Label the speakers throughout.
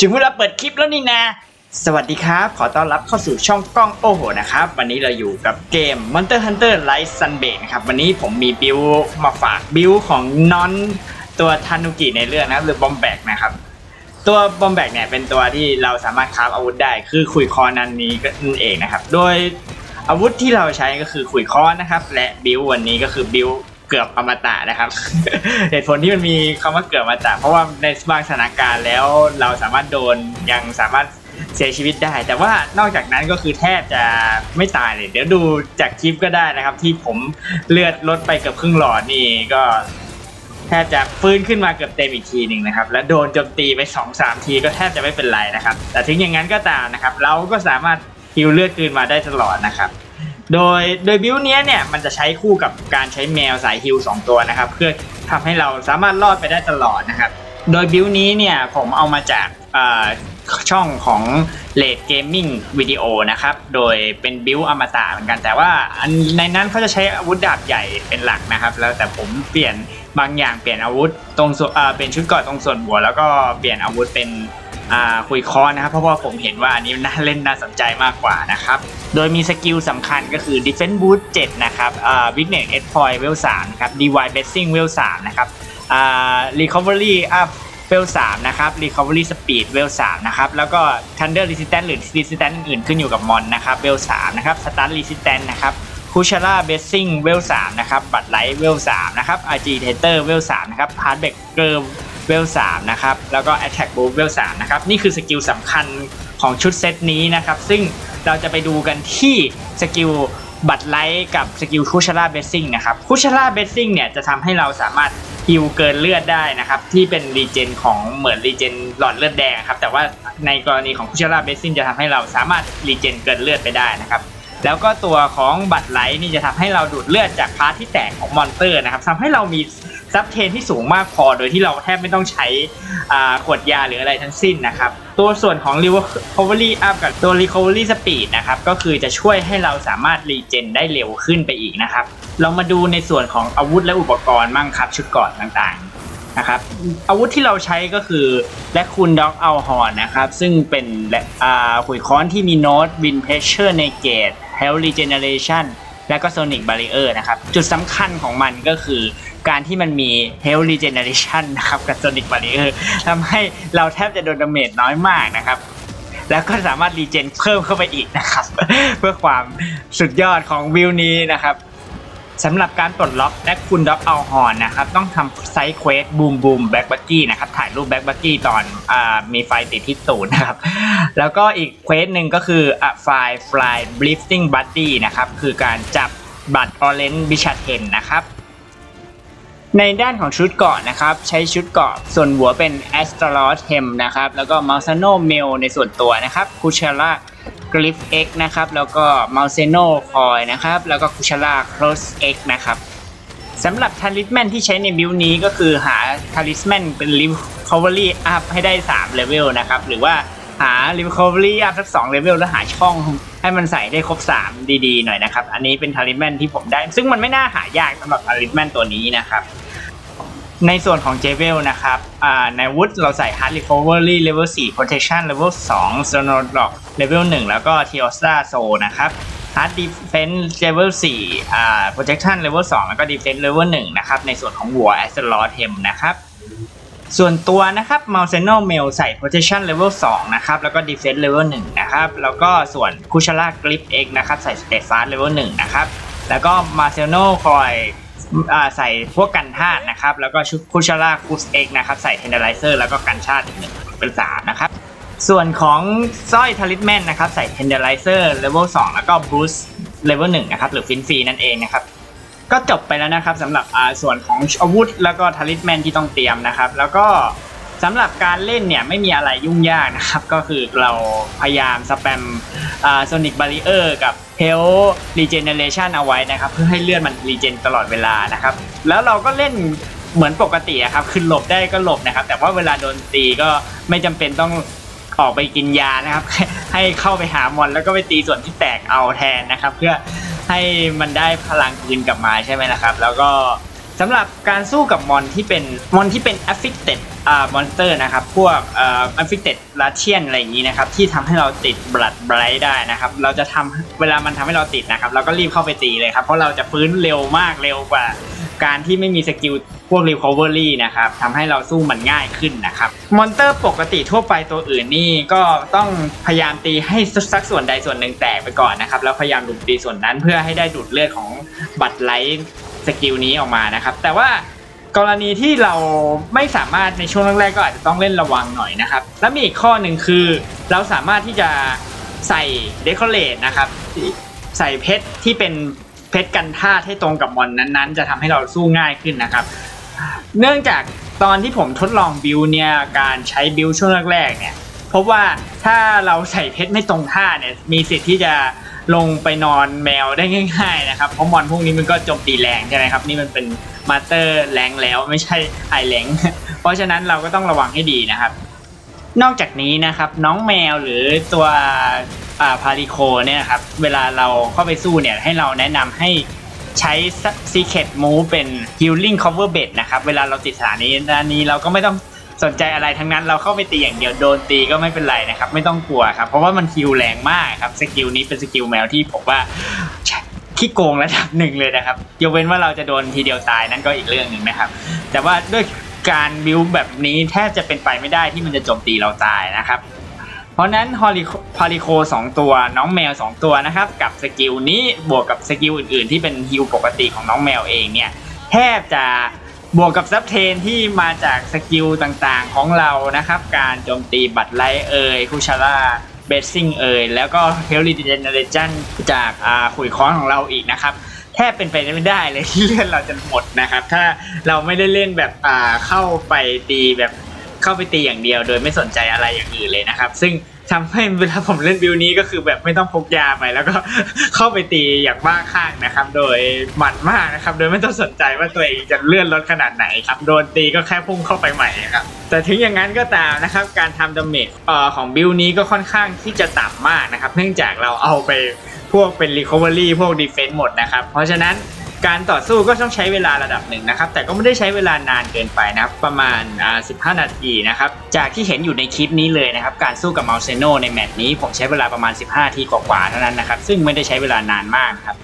Speaker 1: ถึงเวลาเปิดคลิปแล้วนี่นะ สวัสดีครับ ขอต้อนรับเข้าสู่ช่องกล้องโอ้โหนะครับ วันนี้เราอยู่กับเกม Monster Hunter Rise Sunbreak นะครับ วันนี้ผมมีบิวมาฝากบิวของนอนตัวทานุกิในเรื่องนะครับหรือบอมแบกนะครับตัวบอมแบกเนี่ยเป็นตัวที่เราสามารถคราฟอาวุธได้คือขุยคอนันนี้ก็นั่นเองนะครับ โดยอาวุธที่เราใช้ก็คือขุยคอนะครับ และบิววันนี้ก็คือบิว เกือบอมตะนะครับ เหตุผลที่มันมีคำว่าเกือบอมตะเพราะว่าในบางสถานการณ์แล้วเราสามารถโดนยังสามารถเสียชีวิตได้ แต่ว่านอกจากนั้นก็คือแทบจะไม่ตายเลย เดี๋ยวดูจากคลิปก็ได้นะครับ ที่ผมเลือดลดไปเกือบครึ่งหลอดนี่ก็แทบจะฟื้นขึ้นมาเกือบเต็มอีกทีหนึ่งนะครับ และโดนโจมตีไป2อสามทีก็แทบจะไม่เป็นไรนะครับ แต่ถึงอย่างนั้นก็ตามนะครับ เราก็สามารถฮิวเลือดคืนมาได้ตลอดนะครับ โดยโดยบิวเนี้ยเนี่ยมันจะใช้คู่กับการใช้แมวสายฮิว2ตัวนะครับ เพื่อทำให้เราสามารถรอดไปได้ตลอดนะครับ โดยบิวนี้เนี่ยผมเอามาจากช่องของเลดเกมมิ่งวิดีโอนะครับ โดยเป็นบิวอมตะเหมือนกัน แต่ว่าในนั้นเขาจะใช้อาวุธดาบใหญ่เป็นหลักนะครับ แล้วแต่ผมเปลี่ยนบางอย่างเปลี่ยนอาวุธตรงส่วนเป็นชุดเกราะตรงส่วนหัว แล้วก็เปลี่ยนอาวุธเป็นคุยคอนนะครับ เพราะว่าผมเห็นว่าอันนี้น่าเล่นน่าสนใจมากกว่านะครับ โดยมีสกิลสำคัญก็คือ Defense Boost 7 นะครับอ่า Weakness X Point เวล3นะครับ DY Blessing เวล3นะครับอ่า Recovery Up เวล3นะครับ Recovery Speed เวล3นะครับ แล้วก็ Thunder Resistance หรือ Resistance อื่นขึ้นอยู่กับมอนนะครับ เวล3นะครับ Stun Resistance นะครับคูชาร่าเบสซิ่งเวล3นะครับ บัตไลท์เวล3นะครับอาร์จีเทเตอร์เวล3นะครับพาร์ทเบเกอร์เวล3นะครับ แล้วก็แอตแทกบูเวล3นะครับ นี่คือสกิลสำคัญของชุดเซตนี้นะครับ ซึ่ง เราจะไปดูกันที่สกิลบัตไลท์กับสกิลคูชาร่าเบสซิ่งนะครับคูชาร่าเบสซิ่งเนี่ยจะทำให้เราสามารถฮิวเกินเลือดได้นะครับที่เป็นรีเจนของเหมือนรีเจนหลอดเลือดแดงครับแต่ว่าในกรณีของคูชาร่าเบสซิ่งจะทำให้เราสามารถรีเจนเกินเลือดไปได้นะครับแล้วก็ตัวของบัตรไลท์นี่จะทำให้เราดูดเลือดจากพาร์ทที่แตกของมอนเตอร์นะครับทำให้เรามี ซับเทนที่สูงมากพอโดยที่เราแทบไม่ต้องใช้ขวดยาหรืออะไรทั้งสิ้นนะครับ ตัวส่วนของ Recovery Up กับตัว Recovery Speed นะครับ ก็คือจะช่วยให้เราสามารถรีเจนได้เร็วขึ้นไปอีกนะครับ เรามาดูในส่วนของอาวุธและอุปกรณ์มั่งครับ ชุดเกราะต่างๆนะครับอาวุธที่เราใช้ก็คือแลคคูนด็อกเอัลฮอนนะครับ ซึ่งเป็นและอ่าขุยค้อนที่มีโน้ตวินเพชเชอร์ในเกตเฮลรีเจเนเรชั่น และก็โซนิกบาริเออร์นะครับ จุดสำคัญของมันก็คือการที่มันมีเฮลรีเจเนเรชันนะครับกับโซนิกบาริเออร์ทำให้เราแทบจะโดนดาเมจน้อยมากนะครับ แล้วก็สามารถรีเจนเพิ่มเข้าไปอีกนะครับ เพื่อความสุดยอดของวิวนี้นะครับ สำหรับการปลดล็อกและคุณด็อกเอาฮอนนะครับต้องทำไซส์เควสบูมบูมแบ็กบักกี้นะครับถ่ายรูปแบ็กบักกี้ตอนอมีไฟติดที่ตูดนะครับแล้วก็อีกเควสหนึ่งก็คืออะไฟล์ฟลายบลิฟติ้งบัตตี้นะครับคือการจับบัตรออเรนจ์บิชาเทนนะครับ ในด้านของชุดเกาะนะครับ ใช้ชุดเกาะส่วนหัวเป็น a s t r o t h e m นะครับ แล้วก็ m a l s a n o m e l ในส่วนตัวนะครับ c u c h a l a Glyph X นะครับ แล้วก็ m a l s e n o Coil นะครับ แล้วก็ c u c h a l a Close X นะครับสำหรับทาริสแมนที่ใช้ในบิวนี้ก็คือหาทาริสแมนเป็น Recovery Up ให้ได้3เลเวลนะครับ หรือว่าหา Recovery Up สัก2เลเวลแล้วหาช่อง ให้มันใส่ได้ครบ 3 ดีๆ หน่อยนะครับ อันนี้เป็นทาริสแมนที่ผมได้ ซึ่งมันไม่น่าหายากสำหรับทาริสแมนตัวนี้นะครับ ในส่วนของเจเวลนะครับในวุฒเราใส่ Hard Recovery Level 4 Protection Level 2 s o n o d o c Level 1 แล้วก็ t e o s t a Soul นะครับ Hard Defense Level 4อ่า Protection Level 2 แล้วก็ Defense Level 1 นะครับ ในส่วนของหัว a s t r o t h e m นะครับ ส่วนตัวนะครับ m a l s e n o Mail ใส่ Protection Level 2 นะครับ แล้วก็ Defense Level 1 นะครับ แล้วก็ส่วน k u c h a l a Grip X นะครับ ใส่ State Fast Level 1 นะครับ แล้วก็ m a r c e l o Coil อ่าใส่พวกกันธาตุนะครับ แล้วก็ชุด k u c h a l a c u s X นะครับ ใส่ Tenderizer แล้วก็กันชาติอีกหนึ่งเป็น3นะครับ ส่วนของสร้อยทาริสแมนนะครับ ใส่ Tenderizer Level 2 แล้วก็ Boost Level 1 นะครับ หรือฟินฟรีนั่นเองนะครับ ก็จบไปแล้วนะครับสำหรับอ่าส่วนของอาวุธ แล้วก็ทาริสแมนที่ต้องเตรียมนะครับ แล้วก็สำหรับการเล่นเนี่ยไม่มีอะไรยุ่งยากนะครับ ก็คือเราพยายามสแปมโซนิกบาริเออร์กับเฮลรีเจเนเรชันเอาไว้นะครับ เพื่อให้เลือดมันรีเจนตลอดเวลานะครับ แล้วเราก็เล่นเหมือนปกติอะครับคือหลบได้ก็หลบนะครับ แต่ว่าเวลาโดนตีก็ไม่จำเป็นต้องออกไปกินยานะครับ ให้เข้าไปหามอนแล้วก็ไปตีส่วนที่แตกเอาแทนนะครับ เพื่อ ให้มันได้พลังคืนกลับมาใช่ไหมนะครับ แล้วก็สำหรับการสู้กับมอนที่เป็นมอนที่เป็น affected อ่ามอนสเตอร์นะครับ พวกเอ่อ affected Russian อะไรอย่างนี้นะครับ ที่ทำให้เราติด blood bright ได้นะครับ เราจะทำเวลามันทำให้เราติดนะครับ เราก็รีบเข้าไปตีเลยครับ เพราะเราจะฟื้นเร็วมากเร็วกว่า การที่ไม่มีสกิล พวก recovery นะครับทำให้เราสู้มันง่ายขึ้นนะครับมอนเตอร์ปกติทั่วไปตัวอื่นนี่ก็ต้องพยายามตีให้สักส่วนใดส่วนหนึ่งแตกไปก่อนนะครับแล้วพยายามดูดตีส่วนนั้นเพื่อให้ได้ดูดเลือดของบัตรไลท์สกิลนี้ออกมานะครับ แต่ว่ากรณีที่เราไม่สามารถในช่วงแรกๆก็อาจจะต้องเล่นระวังหน่อยนะครับ และมีอีกข้อหนึ่งคือ เราสามารถที่จะใส่เดคอเรทนะครับ ใส่เพชรที่เป็นเพชรกันธาตุให้ตรงกับมอนนั้นๆ จะทำให้เราสู้ง่ายขึ้นนะครับ เนื่องจากตอนที่ผมทดลองบิวเนี่ยการใช้บิวช่วงแรกๆเนี่ยพบว่าถ้าเราใส่เพชรไม่ตรงท่าเนี่ยมีสิทธิ์ที่จะลงไปนอนแมวได้ง่าย ๆ นะครับเพราะมอนพวกนี้มันก็โจมตีแรงใช่ไหมครับนี่มันเป็นมาสเตอร์แรงแล้วไม่ใช่ไอแรงเพราะฉะนั้นเราก็ต้องระวังให้ดีนะครับ นอกจากนี้นะครับน้องแมวหรือตัวพาริโคเนี่ยครับเวลาเราเข้าไปสู้เนี่ยให้เราแนะนำให้ ใช้ Secret Move เป็น Healing Cover Bed นะครับ เวลาเราติดสถานีด้านนี้เราก็ไม่ต้องสนใจอะไรทั้งนั้นเราเข้าไปตีอย่างเดียวโดนตีก็ไม่เป็นไรนะครับ ไม่ต้องกลัวครับ เพราะว่ามันฮิวแรงมากครับสกิลนี้เป็นสกิลแมวที่ผมว่าขี้โกงระดับหนึ่งเลยนะครับยกเว้นว่าเราจะโดนทีเดียวตายนั่นก็อีกเรื่องหนึ่งนะครับ แต่ว่าด้วยการบิวแบบนี้แทบจะเป็นไปไม่ได้ที่มันจะโจมตีเราตายนะครับ ราะนั้นฮอลิพาริโคสองตัวน้องแมว 2 ตัวนะครับ กับสกิลนี้บวกกับสกิลอื่นๆ ที่เป็นฮิลปกติของน้องแมวเองเนี่ยแทบจะบวกกับซับเทนที่มาจากสกิลต่างๆของเรานะครับ การโจมตีบัตรไลเอยคูชาร่าเบสซิ่งเอยแล้วก็เฮล i ีเจเนเรชันจากอาขุยค้อนของเราอีกนะครับแทบเป็นไปไม่ได้เลยที่เลือดเราจะหมดนะครับ ถ้าเราไม่ได้เล่นแบบอ่าเข้าไปตีแบบ เข้าไปตีอย่างเดียวโดยไม่สนใจอะไรอย่างอื่นเลยนะครับ ซึ่งทำให้เวลาผมเล่นบิวนี้ก็คือแบบไม่ต้องพกยาไปแล้วก็เข้าไปตีอย่างบ้าคลั่งนะครับ โดยหมัดมากนะครับ โดยไม่ต้องสนใจว่าตัวเองจะเลื่อนลดขนาดไหนครับ โดนตีก็แค่พุ่งเข้าไปใหม่ครับ แต่ถึงอย่างนั้นก็ตามนะครับ การทำดาเมจของบิวนี้ก็ค่อนข้างที่จะต่ำมากนะครับ เนื่องจากเราเอาไปพวกเป็น Recovery พวก Defense หมดนะครับ เพราะฉะนั้น การต่อสู้ก็ต้องใช้เวลาระดับหนึ่งนะครับ แต่ก็ไม่ได้ใช้เวลานานเกินไปนะครับ ประมาณอ่า15 นาทีนะครับ จากที่เห็นอยู่ในคลิปนี้เลยนะครับ การสู้กับเมาเซโนในแมตช์นี้ผมใช้เวลาประมาณ 15นาทีกว่าๆเท่านั้นนะครับ ซึ่งไม่ได้ใช้เวลานานมากครับ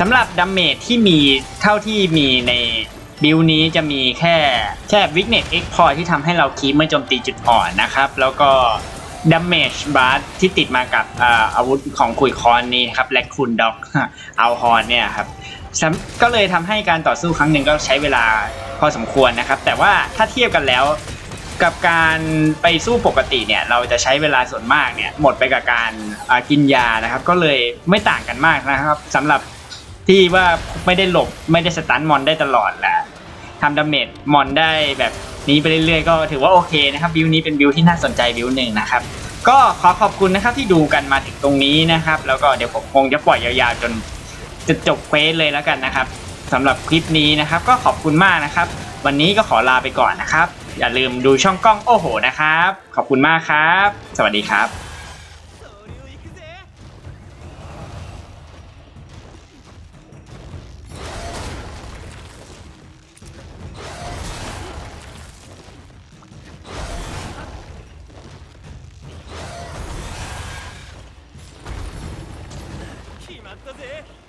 Speaker 1: สำหรับดัมเมจที่มีเท่าที่มีในบิลนี้จะมีแค่แค่วิกเน็ตเอ็กพอที่ทำให้เราคีปไม่โจมตีจุดอ่อนนะครับ แล้วก็ดัมเมจบาร์ที่ติดมากับอาวุธของคุยคอนนี้ครับแลคคูนด็อกเอาฮอนเนี่ยครับ ซ้ำก็เลยทำให้การต่อสู้ครั้งหนึ่งก็ใช้เวลาพอสมควรนะครับ แต่ว่าถ้าเทียบกันแล้วกับการไปสู้ปกติเนี่ยเราจะใช้เวลาส่วนมากเนี่ยหมดไปกับการกินยานะครับ ก็เลยไม่ต่างกันมากนะครับสำหรับที่ว่าไม่ได้หลบไม่ได้สตันมอนได้ตลอดแหละทำดาเมจมอนได้แบบนี้ไปเรื่อยๆก็ถือว่าโอเคนะครับบิวนี้เป็นบิวที่น่าสนใจบิวหนึ่งนะครับก็ขอขอบคุณนะครับที่ดูกันมาถึงตรงนี้นะครับ แล้วก็เดี๋ยวผมคงจะปล่อยยาวๆจน จุดจบเควสเลยแล้วกันนะครับสำหรับคลิปนี้นะครับ ก็ขอบคุณมากนะครับ วันนี้ก็ขอลาไปก่อนนะครับ อย่าลืมดูช่องกล้องโอ้โหนะครับ ขอบคุณมากครับ สวัสดีครับ
Speaker 2: 決まった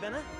Speaker 2: 的呢？